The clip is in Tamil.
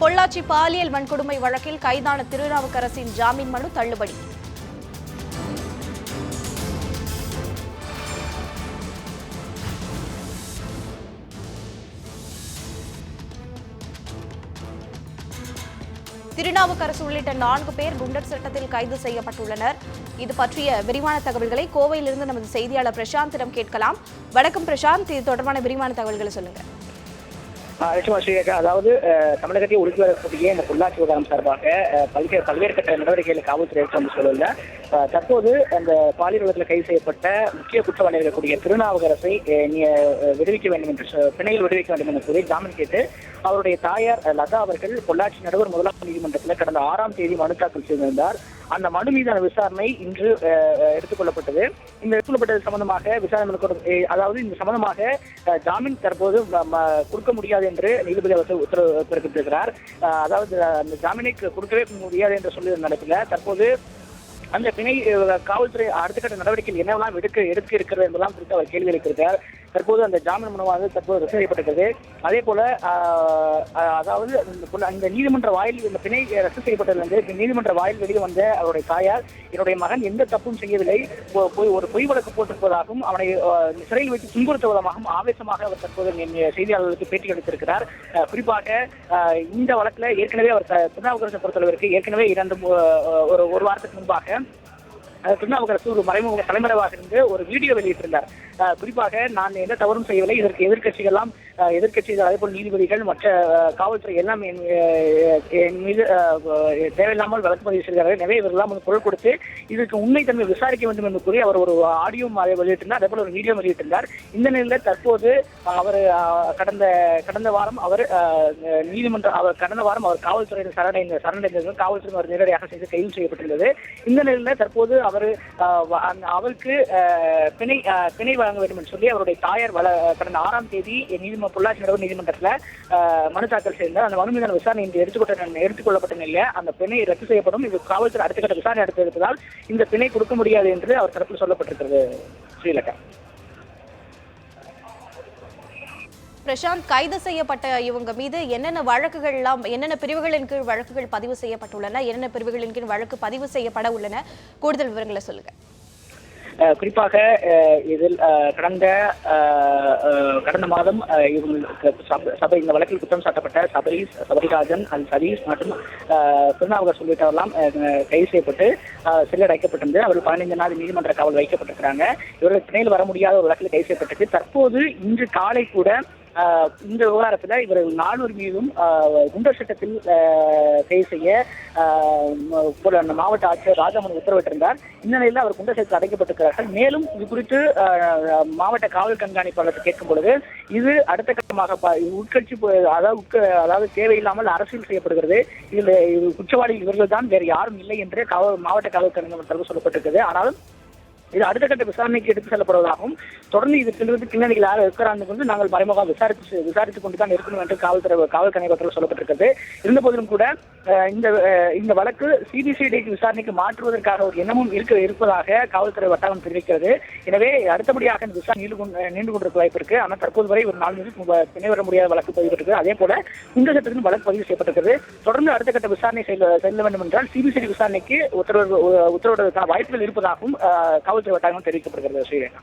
பொள்ளாச்சி பாலியல் வன்கொடுமை வழக்கில் கைதான திருநாவுக்கரசின் ஜாமீன் மனு தள்ளுபடி. திருநாவுக்கரசு உள்ளிட்ட நான்கு பேர் குண்டர் சட்டத்தில் கைது செய்யப்பட்டுள்ளனர். இது பற்றிய விரிவான தகவல்களை கோவையிலிருந்து நமது செய்தியாளர் பிரசாந்திடம் கேட்கலாம். வணக்கம் பிரசாந்த் இது தொடர்பான விரிவான தகவல்களை சொல்லுங்க. நிச்சயமா ஸ்ரீரேகா அதாவது தமிழகத்தை ஒடுக்கி வரக்கூடிய இந்த பொள்ளாச்சி விவகாரம் சார்பாக பல்வேறு பல்வேறு கட்ட நடவடிக்கைகளை காவல்துறை எடுத்து வந்து சொல்லல தற்போது அந்த பாலியல் வழக்கில் கைது செய்யப்பட்ட முக்கிய குற்றவாளிகள் இருக்கக்கூடிய திருநாவுக்கரசை நீ, விடுவிக்க வேண்டும் என்று பிணையில் விடுவிக்க வேண்டும் என்று கூறி ஜாமீன் கேட்டு அவருடைய தாயார் லதா அவர்கள் பொள்ளாச்சி நடுவர் முதலாம் நீதிமன்றத்தில் கடந்த ஆறாம் தேதி மனு தாக்கல் செய்திருந்தார். அந்த மனு மீதான விசாரணை இன்று எடுத்துக்கொள்ளப்பட்டது. இந்த எடுத்துக்கொள்ளப்பட்டது சம்பந்தமாக விசாரணை அதாவது இந்த சம்பந்தமாக ஜாமீன் தற்போது கொடுக்க முடியாது என்று நீதிபதி அவர்கள் உத்தரவு பிறப்பித்திருக்கிறார். அதாவது அந்த ஜாமீனை கொடுக்கவே முடியாது என்று சொல்லியிருந்த நிலையில் தற்போது அந்த பிணை காவல்துறை அடுத்த கட்ட நடவடிக்கைகள் என்னெல்லாம் எடுக்க எடுக்க இருக்கிறது என்பதெல்லாம் குறித்து அவர் கேள்வி எழுப்பியிருக்கிறார் தற்போது அந்த ஜாமீன் மனுவானது தற்போது ரத்து செய்யப்பட்டிருக்கிறது. அதே போல அதாவது அந்த நீதிமன்ற வாயில் இந்த பிணை ரத்து செய்யப்பட்டதிலிருந்து நீதிமன்ற வாயில் வெளியே வந்த அவருடைய தாயார் என்னுடைய மகன் எந்த தப்பும் செய்யவில்லை. பொ- பொய் ஒரு பொய் வழக்கு போட்டிருப்பதாகவும் அவனை சிறையில் வைத்து துன்புறுத்துவதாகவும் ஆவேசமாக அவர் தற்போது செய்தியாளர்களுக்கு பேட்டி அளித்திருக்கிறார். குறிப்பாக இந்த வழக்குல ஏற்கனவே அவர் த- திருநாவுக்கரசை பொறுத்தளவிற்கு ஏற்கனவே இரண்டு ஒரு ஒரு வாரத்துக்கு முன்பாக એમ திருநாவுக்கரசு ஒரு மறைமுக தலைமறைவாக இருந்து ஒரு வீடியோ வெளியிட்டிருந்தார். குறிப்பாக நான் எந்த தவறும் செய்யவில்லை. இதற்கு எதிர்க்கட்சிகள்லாம் அஹ் எதிர்க்கட்சிகள் அதே போல் நீதிபதிகள் மற்ற காவல்துறை எல்லாம் என் என் மீது தேவையில்லாமல் வழக்கு பதிவு செய்கிறார்கள் எனவே இவர்களெல்லாம் வந்து குரல் கொடுத்து இதற்கு உண்மைத்தன்மை விசாரிக்க வேண்டும் என்று கூறி அவர் ஒரு ஆடியோ வெளியிட்டிருந்தார். அதே போல ஒரு வீடியோ வெளியிட்டிருந்தார். இந்த நிலையில் தற்போது அவர் கடந்த கடந்த வாரம் அவர் நீதிமன்றம் அவர் கடந்த வாரம் அவர் காவல்துறையின் சரணடைந்த சரணடைந்தது காவல்துறை அவர் நேரடியாக செய்து கைது செய்யப்பட்டிருந்தது. இந்த நிலையில் தற்போது அவர் அந்த- அவருக்கு பிணை பிணை வழங்க வேண்டும் என்று சொல்லி அவருடைய தாயார் வள கடந்த ஆறாம் தேதி நீதிமன்ற பொள்ளாச்சி நடவு நீதிமன்றத்தில் மனு தாக்கல் செய்திருந்தார் அந்த மனு மீதான விசாரணை இன்று எடுத்துக்கொண்ட எடுத்துக்கொள்ளப்பட்ட நிலையில் அந்த பிணை ரத்து செய்யப்படும். இது காவல்துறை அடுத்த கட்ட விசாரணை எடுத்திருப்பதால் இந்த பிணை கொடுக்க முடியாது என்று அவர் தரப்பில் சொல்லப்பட்டிருக்கிறது ஸ்ரீலங்கா. பிரசாந்த் கைது செய்யப்பட்ட இவங்க மீது என்னென்ன வழக்குகள் எல்லாம் என்னென்ன பிரிவுகளின் கீழ் வழக்குகள் பதிவு செய்யப்பட்டுள்ளன என்னென்ன பிரிவுகளின் கீழ் வழக்கு பதிவு செய்யப்பட உள்ளன? கூடுதல் விவரங்களை சொல்லுங்க. அஹ் குறிப்பாக அஹ் இதில் அஹ் கடந்த கடந்த மாதம் அஹ், இவங்களுக்கு சபை இந்த வழக்கில் குற்றம் சாட்டப்பட்ட சபரீஸ் சபரிராஜன் அல் சதீஷ் மற்றும் அஹ், உள்ளிட்டவரெல்லாம் அஹ், கைது செய்யப்பட்டு சிறையில் அடைக்கப்பட்டிருந்து அவர்கள் பதினைந்து நாள் நீதிமன்ற காவல் வைக்கப்பட்டிருக்கிறாங்க. இவர்கள் பிணையில் வர முடியாத ஒரு வழக்கில் கைது செய்யப்பட்டிருக்கு. தற்போது இன்று காலை கூட இந்த விவகாரத்துல இவர்கள் நானூறு மீதும் குண்டர் சட்டத்தில் ஆஹ் கைது செய்ய ஆஹ் மாவட்ட ஆட்சியர் ராஜாமன் உத்தரவிட்டிருந்தார். இந்த நிலையில் அவர் குண்டர் சட்டத்தில் அடைக்கப்பட்டிருக்கிறார்கள். மேலும் இது குறித்து மாவட்ட காவல் கண்காணிப்பாளர் கேட்கும் பொழுது இது அடுத்த கட்டமாக உட்கட்சி அதாவது அதாவது தேவையில்லாமல் அரசியல் செய்யப்படுகிறது. இதில் குற்றவாளி இவர்கள் தான் வேறு யாரும் இல்லை என்று காவல் மாவட்ட காவல் கண்காணிப்பாளர் சொல்லப்பட்டிருக்கிறது. ஆனாலும் இது அடுத்த கட்ட விசாரணைக்கு எடுத்து செல்லப்படுவதாகவும் தொடர்ந்து இது இதுக்கிலிருந்து பின்னணியில் யாரும் இருக்கிறாங்க வந்து நாங்கள் மறைமுகம் விசாரித்து விசாரித்துக் கொண்டு தான் இருக்கணும் என்று காவல்துறை காவல் கணிப்பத்தில் சொல்லப்பட்டிருக்கிறது. இருந்த போதிலும் கூட இந்த இந்த வழக்கு சிபிசிஐடிக்கு விசாரணைக்கு மாற்றுவதற்காக ஒரு எண்ணமும் இருக்க இருப்பதாக காவல்துறை வட்டாரம் தெரிவிக்கிறது. எனவே அடுத்தபடியாக இந்த விசாரணை நீண்டு கொண்டு கொண்டிருக்க வாய்ப்பு இருக்கு. ஆனால் தற்போது வரை ஒரு நாலு நிமிஷம் பிணை வர முடியாத வழக்கு பதிவு அதே போல இந்த சட்டத்திலும் வழக்கு பதிவு செய்யப்பட்டிருக்கிறது. தொடர்ந்து அடுத்த கட்ட விசாரணை செல்ல செல்ல வேண்டும் என்றால் சிபிசிஐடி விசாரணைக்கு உத்தரவு உத்தரவிடுவதற்கான வாய்ப்புகள் இருப்பதாகவும் காவல் காவல்துறை வட்டாரம் தெரிவிக்கப்படுகிறது ஸ்ரீரேகா